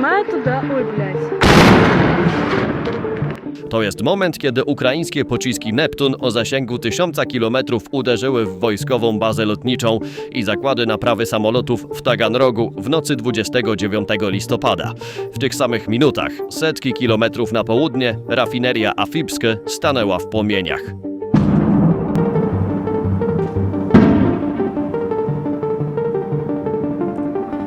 нажимаю туда. Ой, блядь. To jest moment, kiedy ukraińskie pociski Neptun o zasięgu tysiąca kilometrów uderzyły w wojskową bazę lotniczą i zakłady naprawy samolotów w Taganrogu w nocy 29 listopada. W tych samych minutach, setki kilometrów na południe, rafineria Afipskie stanęła w płomieniach.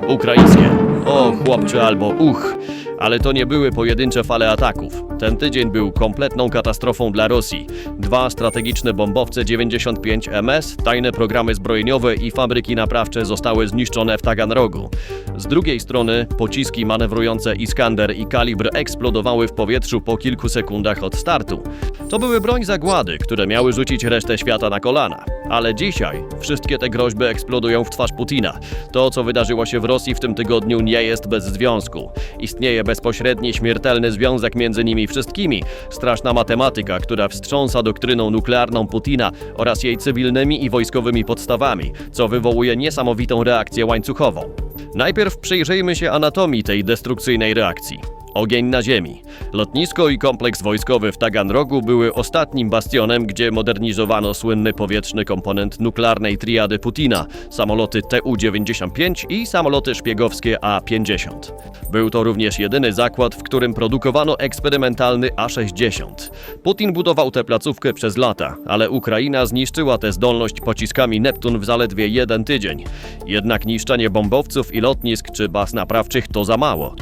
Ukraińskie. o, chłopcze albo uch. Ale to nie były pojedyncze fale ataków. Ten tydzień był kompletną katastrofą dla Rosji. Dwa strategiczne bombowce 95 MS, tajne programy zbrojeniowe i fabryki naprawcze zostały zniszczone w Taganrogu. Z drugiej strony pociski manewrujące Iskander i Kalibr eksplodowały w powietrzu po kilku sekundach od startu. To były broń zagłady, które miały rzucić resztę świata na kolana. Ale dzisiaj wszystkie te groźby eksplodują w twarz Putina. To, co wydarzyło się w Rosji w tym tygodniu, nie jest bez związku. Istnieje bezpośredni, śmiertelny związek między nimi wszystkimi. Straszna matematyka, która wstrząsa doktryną nuklearną Putina oraz jej cywilnymi i wojskowymi podstawami, co wywołuje niesamowitą reakcję łańcuchową. Najpierw przyjrzyjmy się anatomii tej destrukcyjnej reakcji. Ogień na ziemi. Lotnisko i kompleks wojskowy w Taganrogu były ostatnim bastionem, gdzie modernizowano słynny powietrzny komponent nuklearnej triady Putina, samoloty Tu-95 i samoloty szpiegowskie A-50. Był to również jedyny zakład, w którym produkowano eksperymentalny A-60. Putin budował tę placówkę przez lata, ale Ukraina zniszczyła tę zdolność pociskami Neptun w zaledwie jeden tydzień. Jednak niszczenie bombowców i lotnisk czy baz naprawczych to za mało.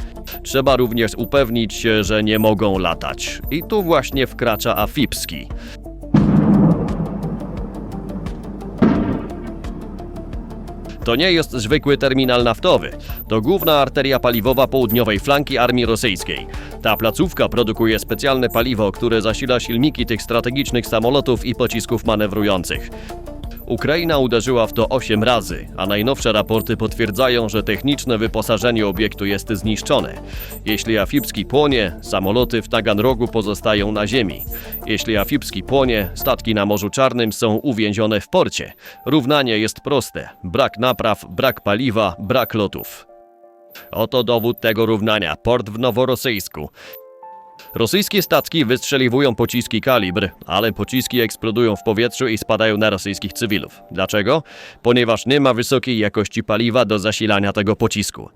Trzeba również upewnić się, że nie mogą latać. I tu właśnie wkracza Afipski. To nie jest zwykły terminal naftowy. To główna arteria paliwowa południowej flanki armii rosyjskiej. Ta placówka produkuje specjalne paliwo, które zasila silniki tych strategicznych samolotów i pocisków manewrujących. Ukraina uderzyła w to 8 razy, a najnowsze raporty potwierdzają, że techniczne wyposażenie obiektu jest zniszczone. Jeśli Afipski płonie, samoloty w Taganrogu pozostają na ziemi. Jeśli Afipski płonie, statki na Morzu Czarnym są uwięzione w porcie. Równanie jest proste: brak napraw, brak paliwa, brak lotów. Oto dowód tego równania: port w Noworosyjsku. Rosyjskie statki wystrzeliwują pociski kalibr, ale pociski eksplodują w powietrzu i spadają na rosyjskich cywilów. Dlaczego? Ponieważ nie ma wysokiej jakości paliwa do zasilania tego pocisku.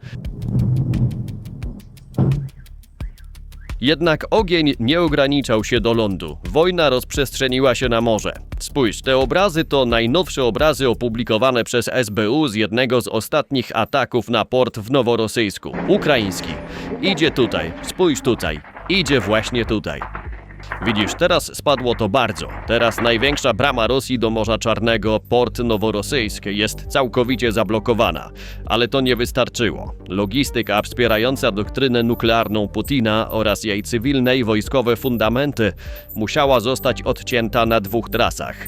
Jednak ogień nie ograniczał się do lądu. Wojna rozprzestrzeniła się na morze. Spójrz, te obrazy to najnowsze obrazy opublikowane przez SBU z jednego z ostatnich ataków na port w Noworosyjsku. Ukraiński. Idzie tutaj, spójrz tutaj. Idzie właśnie tutaj. Widzisz, teraz spadło to bardzo. Teraz największa brama Rosji do Morza Czarnego, port Noworosyjsk, jest całkowicie zablokowana. Ale to nie wystarczyło. Logistyka wspierająca doktrynę nuklearną Putina oraz jej cywilne i wojskowe fundamenty musiała zostać odcięta na dwóch trasach.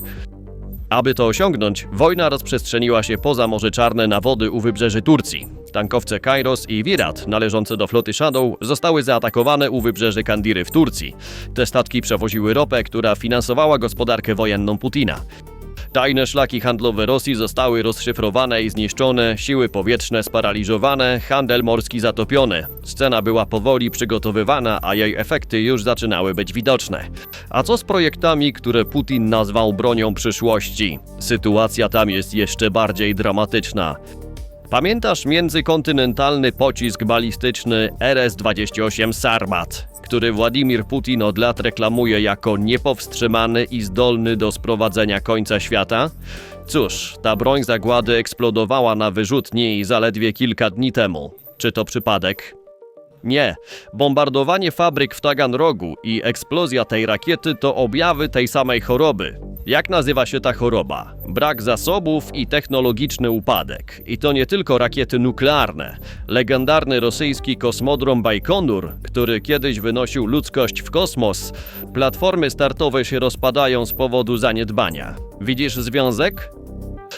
Aby to osiągnąć, wojna rozprzestrzeniła się poza Morze Czarne na wody u wybrzeży Turcji. Tankowce Kairos i Virat, należące do floty Shadow, zostały zaatakowane u wybrzeży Kandiry w Turcji. Te statki przewoziły ropę, która finansowała gospodarkę wojenną Putina. Tajne szlaki handlowe Rosji zostały rozszyfrowane i zniszczone, siły powietrzne sparaliżowane, handel morski zatopiony. Scena była powoli przygotowywana, a jej efekty już zaczynały być widoczne. A co z projektami, które Putin nazwał bronią przyszłości? Sytuacja tam jest jeszcze bardziej dramatyczna. Pamiętasz międzykontynentalny pocisk balistyczny RS-28 Sarmat, który Władimir Putin od lat reklamuje jako niepowstrzymany i zdolny do sprowadzenia końca świata? Cóż, ta broń zagłady eksplodowała na wyrzutni zaledwie kilka dni temu. Czy to przypadek? Nie. Bombardowanie fabryk w Taganrogu i eksplozja tej rakiety to objawy tej samej choroby. Jak nazywa się ta choroba? Brak zasobów i technologiczny upadek. I to nie tylko rakiety nuklearne. Legendarny rosyjski kosmodrom Bajkonur, który kiedyś wynosił ludzkość w kosmos, platformy startowe się rozpadają z powodu zaniedbania. Widzisz związek?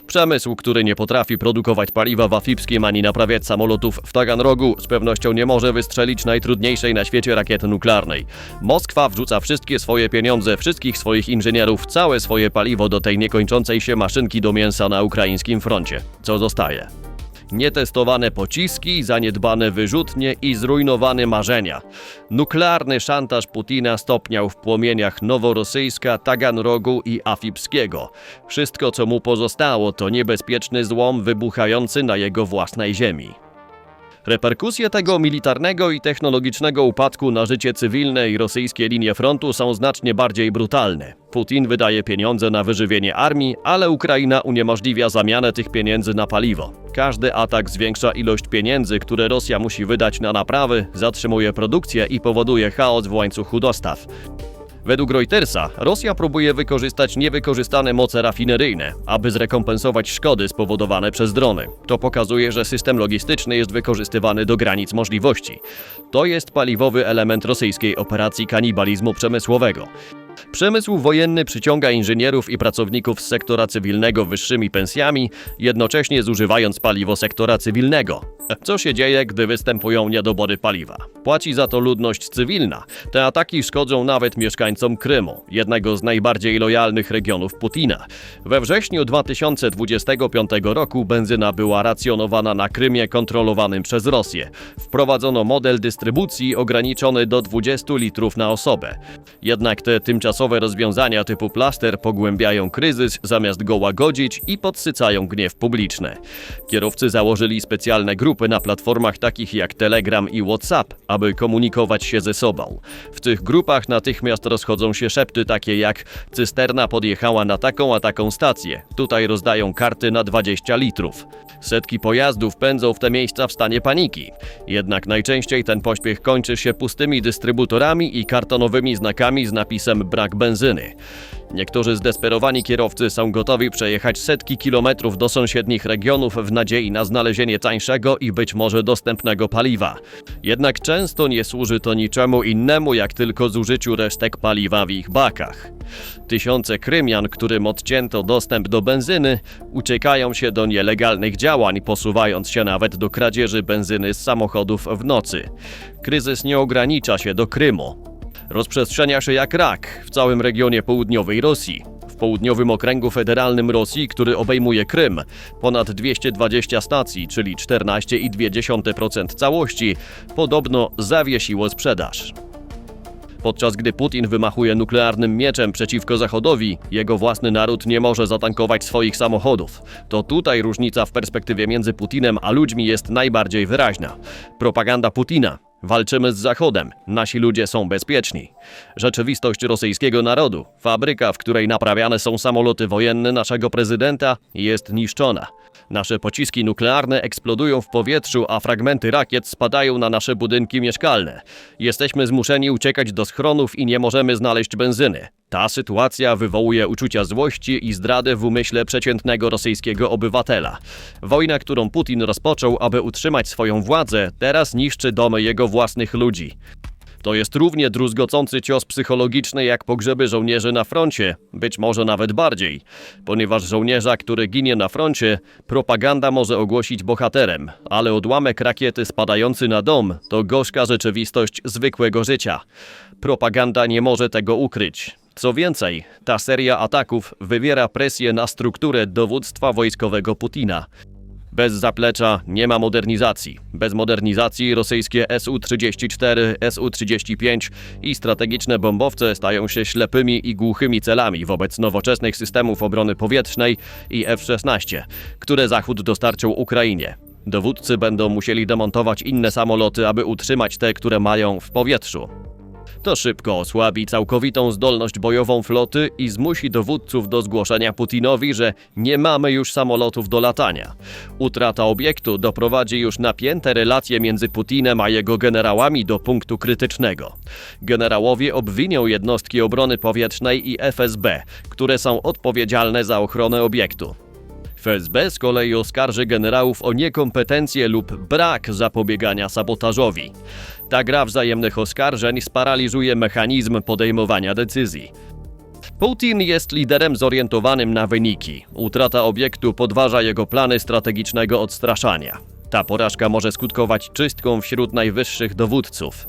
Przemysł, który nie potrafi produkować paliwa w Afipskim ani naprawiać samolotów w Taganrogu, z pewnością nie może wystrzelić najtrudniejszej na świecie rakiety nuklearnej. Moskwa wrzuca wszystkie swoje pieniądze, wszystkich swoich inżynierów, całe swoje paliwo do tej niekończącej się maszynki do mięsa na ukraińskim froncie. Co zostaje? Nietestowane pociski, zaniedbane wyrzutnie i zrujnowane marzenia. Nuklearny szantaż Putina stopniał w płomieniach Noworosyjska, Taganrogu i Afipskiego. Wszystko, co mu pozostało, to niebezpieczny złom wybuchający na jego własnej ziemi. Reperkusje tego militarnego i technologicznego upadku na życie cywilne i rosyjskie linie frontu są znacznie bardziej brutalne. Putin wydaje pieniądze na wyżywienie armii, ale Ukraina uniemożliwia zamianę tych pieniędzy na paliwo. Każdy atak zwiększa ilość pieniędzy, które Rosja musi wydać na naprawy, zatrzymuje produkcję i powoduje chaos w łańcuchu dostaw. Według Reutersa Rosja próbuje wykorzystać niewykorzystane moce rafineryjne, aby zrekompensować szkody spowodowane przez drony. To pokazuje, że system logistyczny jest wykorzystywany do granic możliwości. To jest paliwowy element rosyjskiej operacji kanibalizmu przemysłowego. Przemysł wojenny przyciąga inżynierów i pracowników z sektora cywilnego wyższymi pensjami, jednocześnie zużywając paliwo sektora cywilnego. Co się dzieje, gdy występują niedobory paliwa? Płaci za to ludność cywilna. Te ataki szkodzą nawet mieszkańcom Krymu, jednego z najbardziej lojalnych regionów Putina. We wrześniu 2025 roku benzyna była racjonowana na Krymie kontrolowanym przez Rosję. Wprowadzono model dystrybucji ograniczony do 20 litrów na osobę. Jednak te tymczasowe rozwiązania typu plaster pogłębiają kryzys zamiast go łagodzić i podsycają gniew publiczny. Kierowcy założyli specjalne grupy na platformach takich jak Telegram i WhatsApp, aby komunikować się ze sobą. W tych grupach natychmiast rozchodzą się szepty takie jak cysterna podjechała na taką a taką stację. Tutaj rozdają karty na 20 litrów. Setki pojazdów pędzą w te miejsca w stanie paniki. Jednak najczęściej ten pośpiech kończy się pustymi dystrybutorami i kartonowymi znakami z napisem brak benzyny. Niektórzy zdesperowani kierowcy są gotowi przejechać setki kilometrów do sąsiednich regionów w nadziei na znalezienie tańszego i być może dostępnego paliwa. Jednak często nie służy to niczemu innemu, jak tylko zużyciu resztek paliwa w ich bakach. Tysiące Krymian, którym odcięto dostęp do benzyny, uciekają się do nielegalnych działań, posuwając się nawet do kradzieży benzyny z samochodów w nocy. Kryzys nie ogranicza się do Krymu. Rozprzestrzenia się jak rak w całym regionie południowej Rosji. W południowym okręgu federalnym Rosji, który obejmuje Krym, ponad 220 stacji, czyli 14,2% całości, podobno zawiesiło sprzedaż. Podczas gdy Putin wymachuje nuklearnym mieczem przeciwko Zachodowi, jego własny naród nie może zatankować swoich samochodów. To tutaj różnica w perspektywie między Putinem a ludźmi jest najbardziej wyraźna. Propaganda Putina. Walczymy z Zachodem, nasi ludzie są bezpieczni. Rzeczywistość rosyjskiego narodu, fabryka, w której naprawiane są samoloty wojenne naszego prezydenta, jest niszczona. Nasze pociski nuklearne eksplodują w powietrzu, a fragmenty rakiet spadają na nasze budynki mieszkalne. Jesteśmy zmuszeni uciekać do schronów i nie możemy znaleźć benzyny. Ta sytuacja wywołuje uczucia złości i zdradę w umyśle przeciętnego rosyjskiego obywatela. Wojna, którą Putin rozpoczął, aby utrzymać swoją władzę, teraz niszczy domy jego własnych ludzi. To jest równie druzgocący cios psychologiczny jak pogrzeby żołnierzy na froncie, być może nawet bardziej, ponieważ żołnierza, który ginie na froncie, propaganda może ogłosić bohaterem, ale odłamek rakiety spadający na dom to gorzka rzeczywistość zwykłego życia. Propaganda nie może tego ukryć. Co więcej, ta seria ataków wywiera presję na strukturę dowództwa wojskowego Putina. Bez zaplecza nie ma modernizacji. Bez modernizacji rosyjskie Su-34, Su-35 i strategiczne bombowce stają się ślepymi i głuchymi celami wobec nowoczesnych systemów obrony powietrznej i F-16, które Zachód dostarczył Ukrainie. Dowódcy będą musieli demontować inne samoloty, aby utrzymać te, które mają w powietrzu. To szybko osłabi całkowitą zdolność bojową floty i zmusi dowódców do zgłoszenia Putinowi, że nie mamy już samolotów do latania. Utrata obiektu doprowadzi już napięte relacje między Putinem a jego generałami do punktu krytycznego. Generałowie obwinią jednostki obrony powietrznej i FSB, które są odpowiedzialne za ochronę obiektu. FSB z kolei oskarży generałów o niekompetencję lub brak zapobiegania sabotażowi. Ta gra wzajemnych oskarżeń sparaliżuje mechanizm podejmowania decyzji. Putin jest liderem zorientowanym na wyniki. Utrata obiektu podważa jego plany strategicznego odstraszania. Ta porażka może skutkować czystką wśród najwyższych dowódców.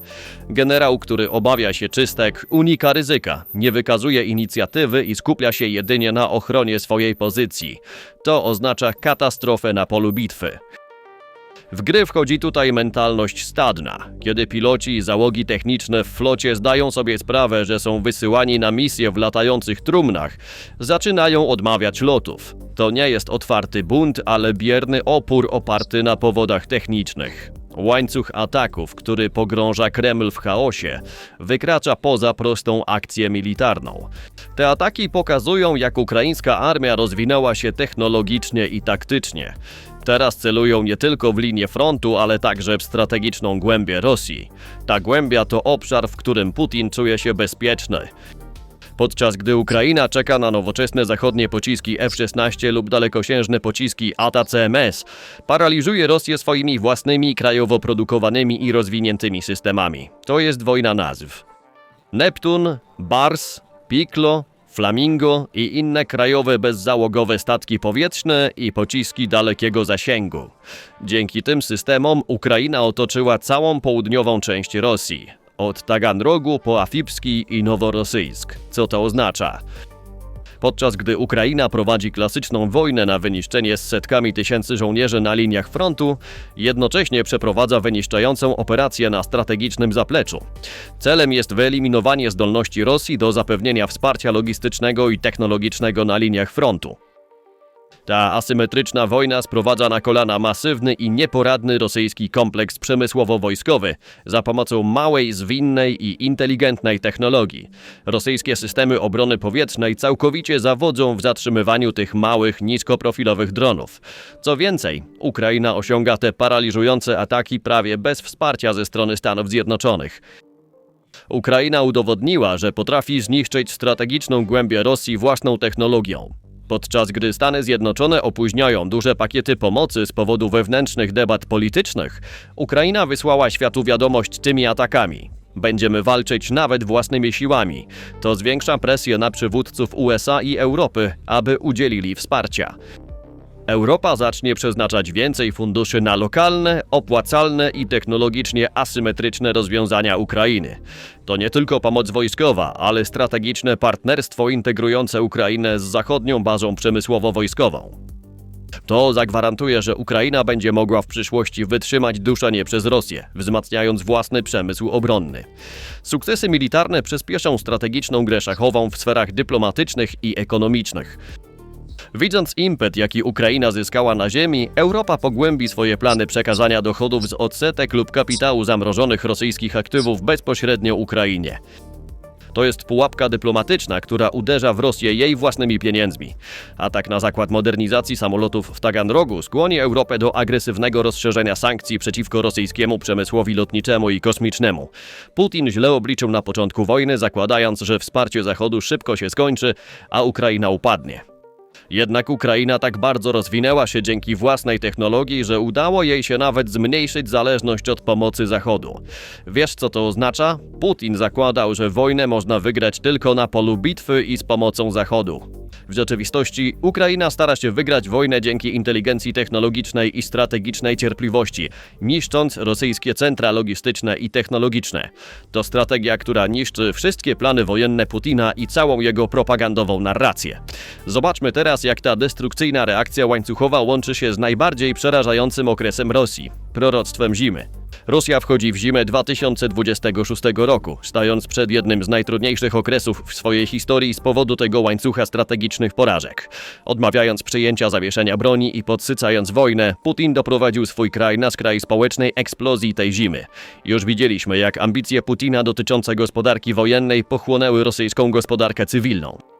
Generał, który obawia się czystek, unika ryzyka, nie wykazuje inicjatywy i skupia się jedynie na ochronie swojej pozycji. To oznacza katastrofę na polu bitwy. W gry wchodzi tutaj mentalność stadna, kiedy piloci i załogi techniczne w flocie zdają sobie sprawę, że są wysyłani na misje w latających trumnach, zaczynają odmawiać lotów. To nie jest otwarty bunt, ale bierny opór oparty na powodach technicznych. Łańcuch ataków, który pogrąża Kreml w chaosie, wykracza poza prostą akcję militarną. Te ataki pokazują, jak ukraińska armia rozwinęła się technologicznie i taktycznie. Teraz celują nie tylko w linię frontu, ale także w strategiczną głębię Rosji. Ta głębia to obszar, w którym Putin czuje się bezpieczny. Podczas gdy Ukraina czeka na nowoczesne zachodnie pociski F-16 lub dalekosiężne pociski ATACMS, paraliżuje Rosję swoimi własnymi krajowo produkowanymi i rozwiniętymi systemami. To jest wojna nazw. Neptun, Bars, Piklo, Flamingo i inne krajowe bezzałogowe statki powietrzne i pociski dalekiego zasięgu. Dzięki tym systemom Ukraina otoczyła całą południową część Rosji, od Taganrogu po Afipski i Noworosyjsk. Co to oznacza? Podczas gdy Ukraina prowadzi klasyczną wojnę na wyniszczenie z setkami tysięcy żołnierzy na liniach frontu, jednocześnie przeprowadza wyniszczającą operację na strategicznym zapleczu. Celem jest wyeliminowanie zdolności Rosji do zapewnienia wsparcia logistycznego i technologicznego na liniach frontu. Ta asymetryczna wojna sprowadza na kolana masywny i nieporadny rosyjski kompleks przemysłowo-wojskowy za pomocą małej, zwinnej i inteligentnej technologii. Rosyjskie systemy obrony powietrznej całkowicie zawodzą w zatrzymywaniu tych małych, niskoprofilowych dronów. Co więcej, Ukraina osiąga te paraliżujące ataki prawie bez wsparcia ze strony Stanów Zjednoczonych. Ukraina udowodniła, że potrafi zniszczyć strategiczną głębię Rosji własną technologią. Podczas gdy Stany Zjednoczone opóźniają duże pakiety pomocy z powodu wewnętrznych debat politycznych, Ukraina wysłała światu wiadomość tymi atakami. Będziemy walczyć nawet własnymi siłami. To zwiększa presję na przywódców USA i Europy, aby udzielili wsparcia. Europa zacznie przeznaczać więcej funduszy na lokalne, opłacalne i technologicznie asymetryczne rozwiązania Ukrainy. To nie tylko pomoc wojskowa, ale strategiczne partnerstwo integrujące Ukrainę z zachodnią bazą przemysłowo-wojskową. To zagwarantuje, że Ukraina będzie mogła w przyszłości wytrzymać duszenie przez Rosję, wzmacniając własny przemysł obronny. Sukcesy militarne przyspieszą strategiczną grę szachową w sferach dyplomatycznych i ekonomicznych. Widząc impet, jaki Ukraina zyskała na ziemi, Europa pogłębi swoje plany przekazania dochodów z odsetek lub kapitału zamrożonych rosyjskich aktywów bezpośrednio Ukrainie. To jest pułapka dyplomatyczna, która uderza w Rosję jej własnymi pieniędzmi. Atak na zakład modernizacji samolotów w Taganrogu skłoni Europę do agresywnego rozszerzenia sankcji przeciwko rosyjskiemu przemysłowi lotniczemu i kosmicznemu. Putin źle obliczył na początku wojny, zakładając, że wsparcie Zachodu szybko się skończy, a Ukraina upadnie. Jednak Ukraina tak bardzo rozwinęła się dzięki własnej technologii, że udało jej się nawet zmniejszyć zależność od pomocy Zachodu. Wiesz co to oznacza? Putin zakładał, że wojnę można wygrać tylko na polu bitwy i z pomocą Zachodu. W rzeczywistości Ukraina stara się wygrać wojnę dzięki inteligencji technologicznej i strategicznej cierpliwości, niszcząc rosyjskie centra logistyczne i technologiczne. To strategia, która niszczy wszystkie plany wojenne Putina i całą jego propagandową narrację. Zobaczmy teraz, jak ta destrukcyjna reakcja łańcuchowa łączy się z najbardziej przerażającym okresem Rosji proroctwem zimy. Rosja wchodzi w zimę 2026 roku, stając przed jednym z najtrudniejszych okresów w swojej historii z powodu tego łańcucha strategicznych porażek. Odmawiając przyjęcia zawieszenia broni i podsycając wojnę, Putin doprowadził swój kraj na skraj społecznej eksplozji tej zimy. Już widzieliśmy, jak ambicje Putina dotyczące gospodarki wojennej pochłonęły rosyjską gospodarkę cywilną.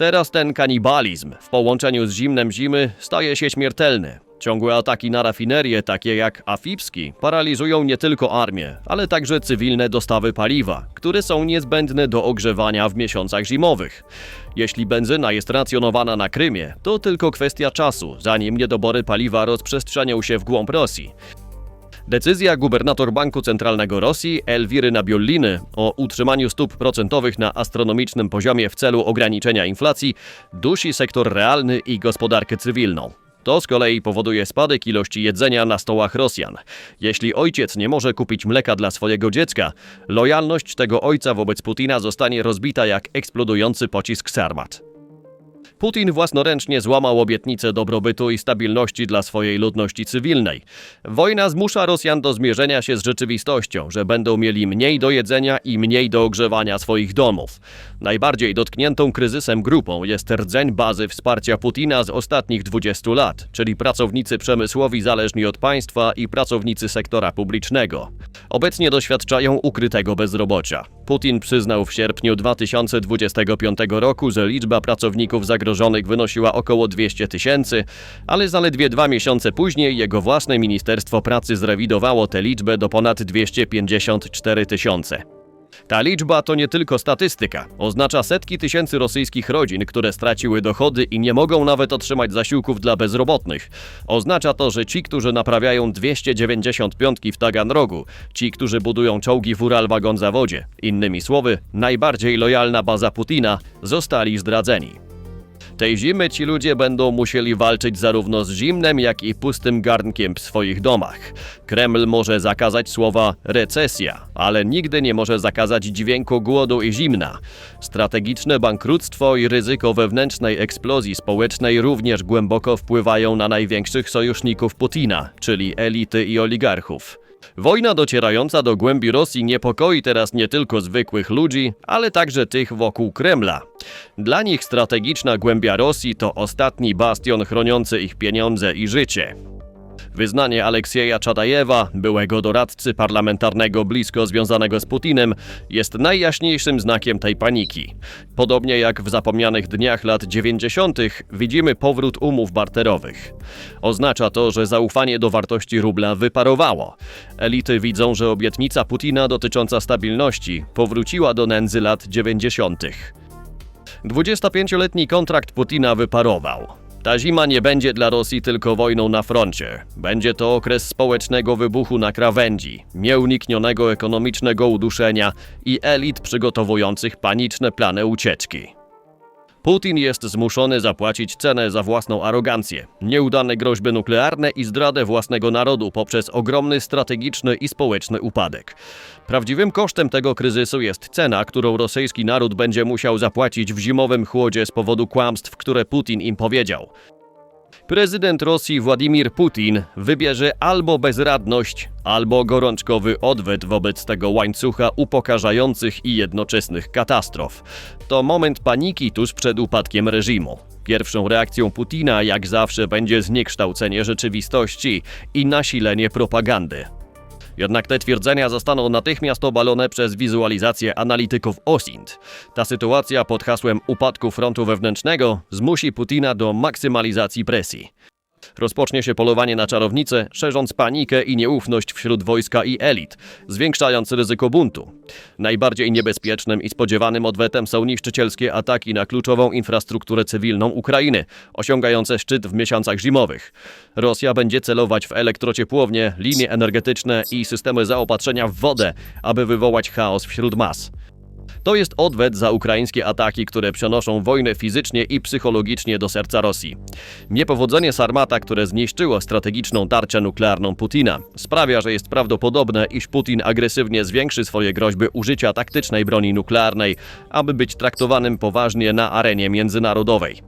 Teraz ten kanibalizm w połączeniu z zimnem zimy staje się śmiertelny. Ciągłe ataki na rafinerie, takie jak Afipski, paraliżują nie tylko armię, ale także cywilne dostawy paliwa, które są niezbędne do ogrzewania w miesiącach zimowych. Jeśli benzyna jest racjonowana na Krymie, to tylko kwestia czasu, zanim niedobory paliwa rozprzestrzenią się w głąb Rosji. Decyzja gubernator Banku Centralnego Rosji Elwiry Nabiolliny o utrzymaniu stóp procentowych na astronomicznym poziomie w celu ograniczenia inflacji dusi sektor realny i gospodarkę cywilną. To z kolei powoduje spadek ilości jedzenia na stołach Rosjan. Jeśli ojciec nie może kupić mleka dla swojego dziecka, lojalność tego ojca wobec Putina zostanie rozbita jak eksplodujący pocisk Sarmat. Putin własnoręcznie złamał obietnicę dobrobytu i stabilności dla swojej ludności cywilnej. Wojna zmusza Rosjan do zmierzenia się z rzeczywistością, że będą mieli mniej do jedzenia i mniej do ogrzewania swoich domów. Najbardziej dotkniętą kryzysem grupą jest rdzeń bazy wsparcia Putina z ostatnich 20 lat, czyli pracownicy przemysłowi zależni od państwa i pracownicy sektora publicznego. Obecnie doświadczają ukrytego bezrobocia. Putin przyznał w sierpniu 2025 roku, że liczba pracowników zagrożonych wynosiła około 200 tysięcy, ale zaledwie dwa miesiące później jego własne Ministerstwo Pracy zrewidowało tę liczbę do ponad 254 tysiące. Ta liczba to nie tylko statystyka. Oznacza setki tysięcy rosyjskich rodzin, które straciły dochody i nie mogą nawet otrzymać zasiłków dla bezrobotnych. Oznacza to, że ci, którzy naprawiają 295 w Taganrogu, ci, którzy budują czołgi w Uralwagonzawodzie, innymi słowy, najbardziej lojalna baza Putina, zostali zdradzeni. Tej zimy ci ludzie będą musieli walczyć zarówno z zimnem, jak i pustym garnkiem w swoich domach. Kreml może zakazać słowa recesja, ale nigdy nie może zakazać dźwięku głodu i zimna. Strategiczne bankructwo i ryzyko wewnętrznej eksplozji społecznej również głęboko wpływają na największych sojuszników Putina, czyli elity i oligarchów. Wojna docierająca do głębi Rosji niepokoi teraz nie tylko zwykłych ludzi, ale także tych wokół Kremla. Dla nich strategiczna głębia Rosji to ostatni bastion chroniący ich pieniądze i życie. Wyznanie Aleksieja Czadajewa, byłego doradcy parlamentarnego blisko związanego z Putinem, jest najjaśniejszym znakiem tej paniki. Podobnie jak w zapomnianych dniach lat 90. widzimy powrót umów barterowych. Oznacza to, że zaufanie do wartości rubla wyparowało. Elity widzą, że obietnica Putina dotycząca stabilności powróciła do nędzy lat 90. 25-letni kontrakt Putina wyparował. Ta zima nie będzie dla Rosji tylko wojną na froncie. Będzie to okres społecznego wybuchu na krawędzi, nieuniknionego ekonomicznego uduszenia i elit przygotowujących paniczne plany ucieczki. Putin jest zmuszony zapłacić cenę za własną arogancję, nieudane groźby nuklearne i zdradę własnego narodu poprzez ogromny strategiczny i społeczny upadek. Prawdziwym kosztem tego kryzysu jest cena, którą rosyjski naród będzie musiał zapłacić w zimowym chłodzie z powodu kłamstw, które Putin im powiedział. Prezydent Rosji Władimir Putin wybierze albo bezradność, albo gorączkowy odwet wobec tego łańcucha upokarzających i jednoczesnych katastrof. To moment paniki tuż przed upadkiem reżimu. Pierwszą reakcją Putina, jak zawsze, będzie zniekształcenie rzeczywistości i nasilenie propagandy. Jednak te twierdzenia zostaną natychmiast obalone przez wizualizację analityków OSINT. Ta sytuacja pod hasłem upadku frontu wewnętrznego zmusi Putina do maksymalizacji presji. Rozpocznie się polowanie na czarownicę, szerząc panikę i nieufność wśród wojska i elit, zwiększając ryzyko buntu. Najbardziej niebezpiecznym i spodziewanym odwetem są niszczycielskie ataki na kluczową infrastrukturę cywilną Ukrainy, osiągające szczyt w miesiącach zimowych. Rosja będzie celować w elektrociepłownie, linie energetyczne i systemy zaopatrzenia w wodę, aby wywołać chaos wśród mas. To jest odwet za ukraińskie ataki, które przenoszą wojnę fizycznie i psychologicznie do serca Rosji. Niepowodzenie Sarmata, które zniszczyło strategiczną tarczę nuklearną Putina, sprawia, że jest prawdopodobne, iż Putin agresywnie zwiększy swoje groźby użycia taktycznej broni nuklearnej, aby być traktowanym poważnie na arenie międzynarodowej.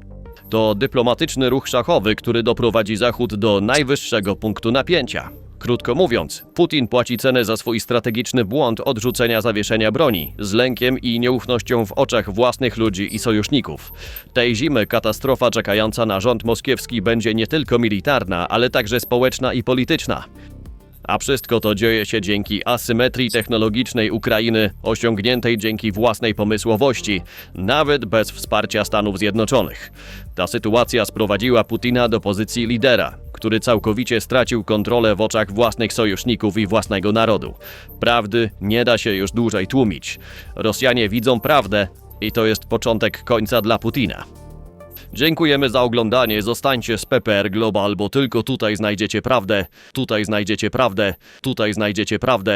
To dyplomatyczny ruch szachowy, który doprowadzi Zachód do najwyższego punktu napięcia. Krótko mówiąc, Putin płaci cenę za swój strategiczny błąd odrzucenia zawieszenia broni, z lękiem i nieufnością w oczach własnych ludzi i sojuszników. Tej zimy katastrofa czekająca na rząd moskiewski będzie nie tylko militarna, ale także społeczna i polityczna. A wszystko to dzieje się dzięki asymetrii technologicznej Ukrainy, osiągniętej dzięki własnej pomysłowości, nawet bez wsparcia Stanów Zjednoczonych. Ta sytuacja sprowadziła Putina do pozycji lidera, który całkowicie stracił kontrolę w oczach własnych sojuszników i własnego narodu. Prawdy nie da się już dłużej tłumić. Rosjanie widzą prawdę i to jest początek końca dla Putina. Dziękujemy za oglądanie. Zostańcie z PPR Global, bo tylko tutaj znajdziecie prawdę. Tutaj znajdziecie prawdę. Tutaj znajdziecie prawdę.